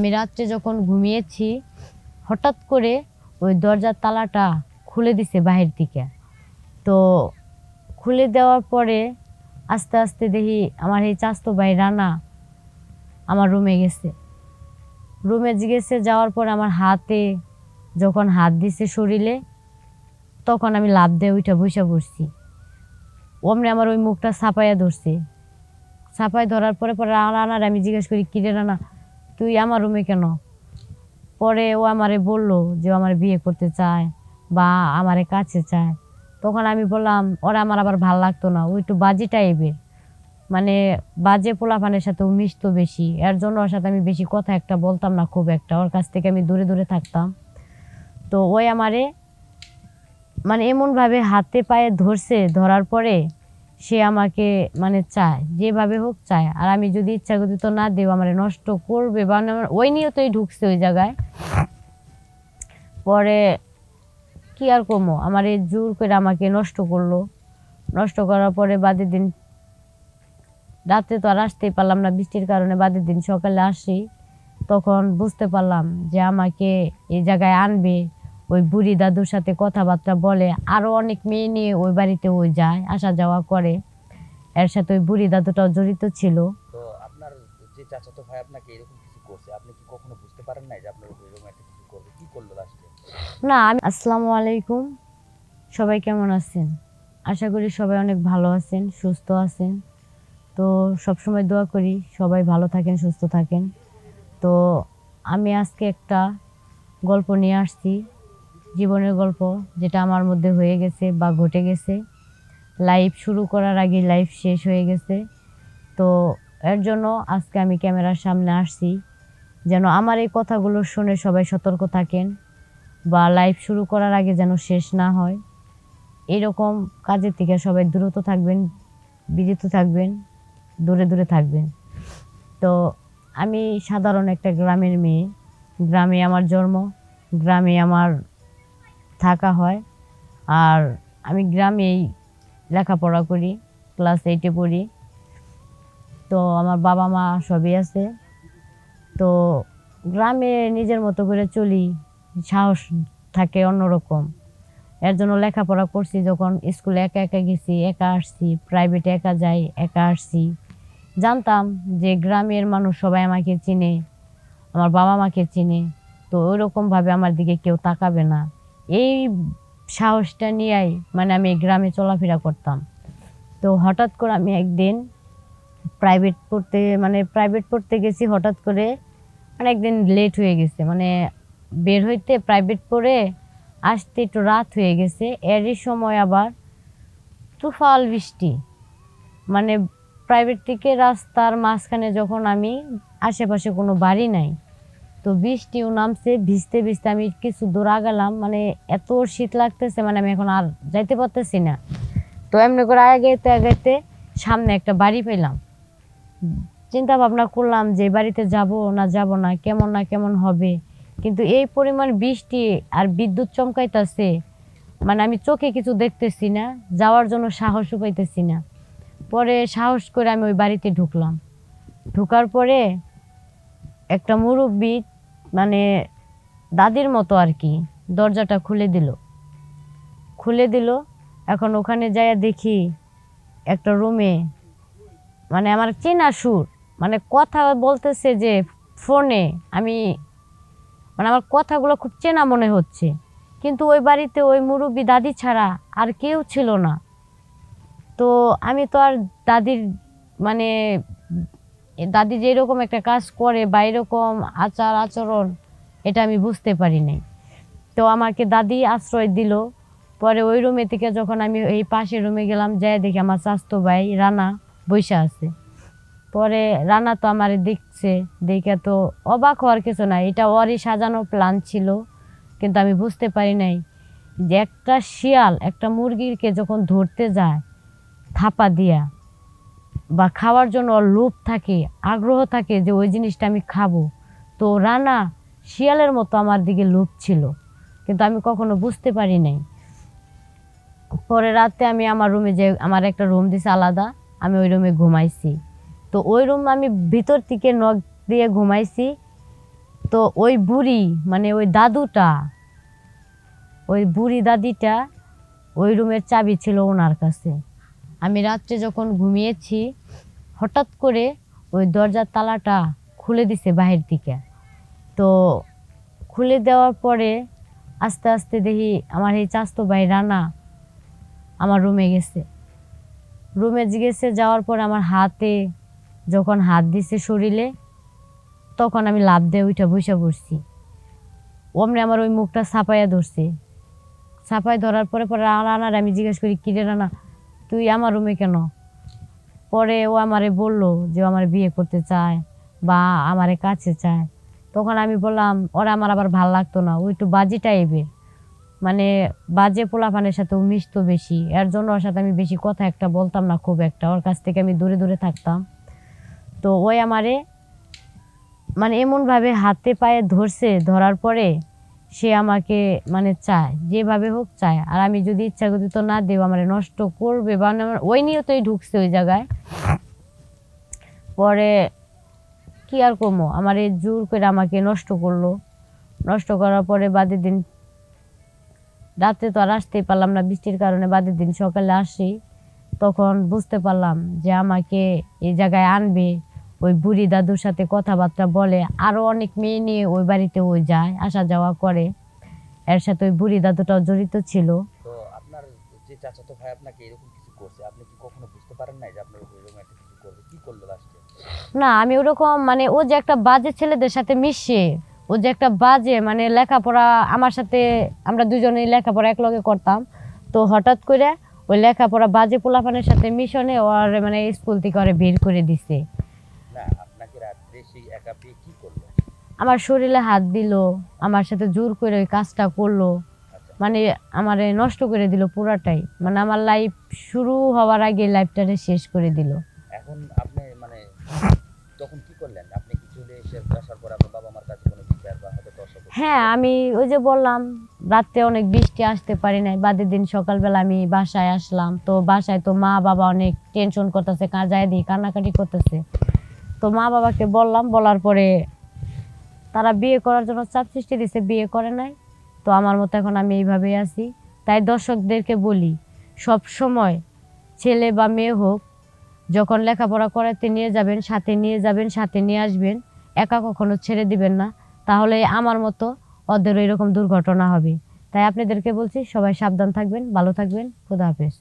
আমি রাত্রে যখন ঘুমিয়েছি, হঠাৎ করে ওই দরজার তালাটা খুলে দিছে বাহির দিকে। তো খুলে দেওয়ার পরে আস্তে আস্তে দেখি আমার এই চাস্তো ভাই রানা আমার রুমে গেছে। রুমে গেছে, যাওয়ার পর আমার হাতে যখন হাত দিছে শরীরে, তখন আমি লাভ দিয়ে ওইটা বসে পড়ছি। অমনি আমার ওই মুখটা ছাপাইয়া ধরছে। ছাপাই ধরার পরে পরে রানার আমি জিজ্ঞেস করি কিরে রানা? তুই আমার রুমে কেন? পরে ও আমারে বলল যে আমার বিয়ে করতে চায় বা আমারে কাছে চায়। তখন আমি বললাম, ওরা আমার আবার ভালো লাগতো না, ও একটু বাজি টাইপের মানে বাজে পোলাপানের সাথে ও মিশতো বেশি। এর জন্য ওর সাথে আমি বেশি কথা একটা বলতাম না, খুব একটা। ওর কাছ থেকে আমি দূরে দূরে থাকতাম। তো ওই আমারে মানে এমনভাবে হাতে পায়ে ধরছে, ধরার পরে সে আমাকে মানে চায়, যেভাবে হোক চায়। আর আমি যদি ইচ্ছা করি তো না দেব আমার নষ্ট করবে, বা আমার- ওই নিয়তই ঢুকছে ওই জায়গায়। পরে কি আর কমো, আমার এই জোর করে আমাকে নষ্ট করল। নষ্ট করার পরে বাদের দিন রাতে তো আর আসতেই পারলাম না, বৃষ্টির কারণে বাদের দিন সকালে আসি। তখন বুঝতে পারলাম যে আমাকে এই জায়গায় আনবে। ওই বুড়ি দাদুর সাথে কথাবার্তা বলে আরও অনেক মেয়ে নিয়ে ওই বাড়িতে ওই যায় আসা যাওয়া করে। এর সাথে ওই বুড়ি দাদুটাও জড়িত ছিল। তো আপনার যে চাচাতো ভাই আপনাকে এরকম কিছু করছে আপনি কি কখনো বুঝতে পারেন নাই যে আপনার এরকম একটা কিছু করবে? কি করল লাস্টে না আমি আসসালামু আলাইকুম। সবাই কেমন আছেন? আশা করি সবাই অনেক ভালো আছেন সুস্থ আছেন। তো সবসময় দোয়া করি সবাই ভালো থাকেন সুস্থ থাকেন। তো আমি আজকে একটা গল্প নিয়ে আসছি। জীবনের গল্প যেটা আমার মধ্যে হয়ে গেছে বা ঘটে গেছে। লাইভ শুরু করার আগে লাইভ শেষ হয়ে গেছে। তো এর জন্য আজকে আমি ক্যামেরার সামনে আসছি। যেন আমার এই কথাগুলো শুনে সবাই সতর্ক থাকেন বা লাইভ শুরু করার আগে যেন শেষ না হয়। এরকম কাজের থেকে সবাই দ্রুত থাকবেন বিজিত থাকবেন, দূরে দূরে থাকবেন। তো আমি সাধারণ একটা গ্রামের মেয়ে। গ্রামে আমার জন্ম, গ্রামে আমার থাকা হয়। আর আমি গ্রামেই লেখাপড়া করি ক্লাস এইটে পড়ি। তো আমার বাবা মা সবই আছে। তো গ্রামে নিজের মতো করে চলি, সাহস থাকে অন্যরকম। এর জন্য লেখাপড়া করছি যখন স্কুলে একা একা গেছি, একা আসছি প্রাইভেটে একা যাই, একা আসছি। জানতাম যে গ্রামের মানুষ সবাই আমাকে চিনে, আমার বাবা মাকে চিনে। তো ওইরকমভাবে আমার দিকে কেউ তাকাবে না। এই সাহসটা নিয়েই মানে আমি গ্রামে চলাফেরা করতাম। তো হঠাৎ করে আমি একদিন প্রাইভেট পড়তে মানে প্রাইভেট পড়তে গেছি, হঠাৎ করে মানে একদিন লেট হয়ে গেছে। মানে বের হইতে প্রাইভেট পড়ে আসতে একটু রাত হয়ে গেছে। এরই সময় আবার তুফাল বৃষ্টি। মানে প্রাইভেট থেকে রাস্তার মাঝখানে যখন আমি, আশেপাশে কোনো বাড়ি নাই তো বৃষ্টিও নামছে, ভিজতে ভিজতে আমি কিছু দূর আগালাম মানে এত শীত লাগতেছে মানে আমি এখন আর যাইতে পারতেছি না। তো এমনি করে আগাইতে আগাইতে সামনে একটা বাড়ি পেলাম চিন্তা ভাবনা করলাম যে বাড়িতে যাব না যাব না, কেমন না কেমন হবে। কিন্তু এই পরিমাণ বৃষ্টি আর বিদ্যুৎ চমকাইতেছে মানে আমি চোখে কিছু দেখতেছি না, যাওয়ার জন্য সাহসও পাইতেছি না। পরে সাহস করে আমি ওই বাড়িতে ঢুকলাম। ঢুকার পরে একটা মুরব্বী মানে দাদির মতো আর কি, দরজাটা খুলে দিল। খুলে দিল, এখন ওখানে যাইয়া দেখি একটা রুমে মানে আমার চেনা সুর মানে কথা বলতেছে যে ফোনে আমি মানে আমার কথাগুলো খুব চেনা মনে হচ্ছে। কিন্তু ওই বাড়িতে ওই মুরব্বী দাদি ছাড়া আর কেউ ছিল না। তো আমি তো আর দাদির মানে দাদি যেরকম একটা কাজ করে বা এরকম আচার আচরণ, এটা আমি বুঝতে পারি নাই। তো আমাকে দাদি আশ্রয় দিল। পরে ওই রুমে থেকে যখন আমি এই পাশের রুমে গেলাম, যাই দেখি আমার স্বাস্থ্য ভাই রানা বসে আছে। পরে রানা তো আমার দেখছে, দেখে তো অবাক হওয়ার কিছু নাই। এটা ওরই সাজানো প্ল্যান ছিল, কিন্তু আমি বুঝতে পারি নাই যে একটা শিয়াল, একটা মুরগিকে যখন ধরতে যায়, থাপা দিয়া বা খাওয়ার জন্য ওর লোভ থাকে, আগ্রহ থাকে যে ওই জিনিসটা আমি খাব। তো রানা শিয়ালের মতো আমার দিকে লোভ ছিল, কিন্তু আমি কখনো বুঝতে পারি নাই। পরে রাতে আমি আমার রুমে যে, আমার একটা রুম দিছে আলাদা, আমি ওই রুমে ঘুমাইছি। তো ওই রুম আমি ভিতর থেকে নখ দিয়ে ঘুমাইছি। তো ওই বুড়ি মানে ওই দাদুটা, ওই বুড়ি দাদিটা ওই রুমের চাবি ছিল ওনার কাছে। আমি রাত্রে যখন ঘুমিয়েছি, হঠাৎ করে ওই দরজার তালাটা খুলে দিছে বাহির দিকে। তো খুলে দেওয়ার পরে আস্তে আস্তে দেখি আমার এই চাস্তো ভাই রানা আমার রুমে গেছে। রুমে গেছে, যাওয়ার পর আমার হাতে যখন হাত দিছে শরীরে, তখন আমি লাভ দিয়ে উঠে বসে পড়ছি। অমনি আমার ওই মুখটা ছাপাইয়া ধরছে। ছাপাই ধরার পরে পরে রানার আমি জিজ্ঞেস করি কিরে রানা? তুই আমার রুমে কেন? পরে ও আমারে বলল যে আমার বিয়ে করতে চায় বা আমারে কাছে চায়। তখন আমি বললাম, ওরা আমার আবার ভালো লাগতো না, ও একটু বাজি টাইপের মানে বাজে পোলাপানের সাথে ও মিশতো বেশি, এর জন্য ওর সাথে আমি বেশি কথা একটা বলতাম না খুব একটা, ওর কাছ থেকে আমি দূরে দূরে থাকতাম। তো ওই আমারে মানে এমনভাবে হাতে পায়ে ধরছে, ধরার পরে সে আমাকে মানে চায়, যেভাবে হোক চায়। আর আমি যদি ইচ্ছাকৃত না দেব আমার নষ্ট করবে। বা আমার- ওই নিয়তই ঢুকছে ওই জায়গায়। পরে কি আর কমো, আমার এই জোর করে আমাকে নষ্ট করল। নষ্ট করার পরে বাদের দিন রাতে তো আর আসতেই পারলাম না, বৃষ্টির কারণে বাদের দিন সকালে আসি। তখন বুঝতে পারলাম যে আমাকে এই জায়গায় আনবে। ওই বুড়ি দাদুর সাথে কথাবার্তা বলে আরও অনেক মেয়ে নিয়ে ওই বাড়িতে ওই যায় আসা যাওয়া করে। এর সাথে ওই বুড়ি দাদুটাও জড়িত ছিল। তো আপনার যে চাচাতো ভাই আপনাকে এরকম কিছু করছে আপনি কি কখনো বুঝতে পারেন নাই যে আপনার উপর এরকম একটা কিছু করবে? কি করল লাস্টে না আমি ওরকম মানে ও যে একটা বাজে ছেলেদের সাথে মিশে ও যে একটা বাজে মানে লেখাপড়া আমার সাথে আমরা দুজনেই লেখাপড়া একলগে করতাম। তো হঠাৎ করে ওই লেখাপড়া বাজে পোলাপানের সাথে মিশনে ওর মানে স্কুল থেকে ওরে বের করে দিছে। না সেই একা পেয়ে কি করল? আমার শরীরে হাত দিল আমার সাথে জোর করে ওই কাজটা করল। আচ্ছা। মানে আমারে নষ্ট করে দিল পুরাটাই। মানে আমার লাইফ শুরু হওয়ার আগে লাইফটারে শেষ করে দিল। এখন আপনি মানে তখন কি করলেন? আপনি কি চলে এসে আসার পর আপনার বাবা মার কাছে কোনো বিচার বা হয়তো দর্শক হ্যাঁ আমি ওই যে বললাম রাত্রে অনেক বৃষ্টি আসতে পারি নাই বাদের দিন সকালবেলা আমি বাসায় আসলাম। তো বাসায় তো মা বাবা অনেক টেনশন করতেছে কাজায় দিই কান্নাকাটি করতেছে। তো মা বাবাকে বললাম, বলার পরে তারা বিয়ে করার জন্য চাপ সৃষ্টি দিছে, বিয়ে করে নাই। তো আমার মতো এখন আমি এইভাবেই আছি। তাই দর্শকদেরকে বলি, সব সময় ছেলে বা মেয়ে হোক, যখন লেখাপড়া করাতে নিয়ে যাবেন, সাথে নিয়ে যাবেন, সাথে নিয়ে আসবেন, একা কখনো ছেড়ে দিবেন না। তাহলে আমার মতো ওদেরও এরকম দুর্ঘটনা হবে। তাই আপনাদেরকে বলছি, সবাই সাবধান থাকবেন, ভালো থাকবেন। খুদা হাফেজ।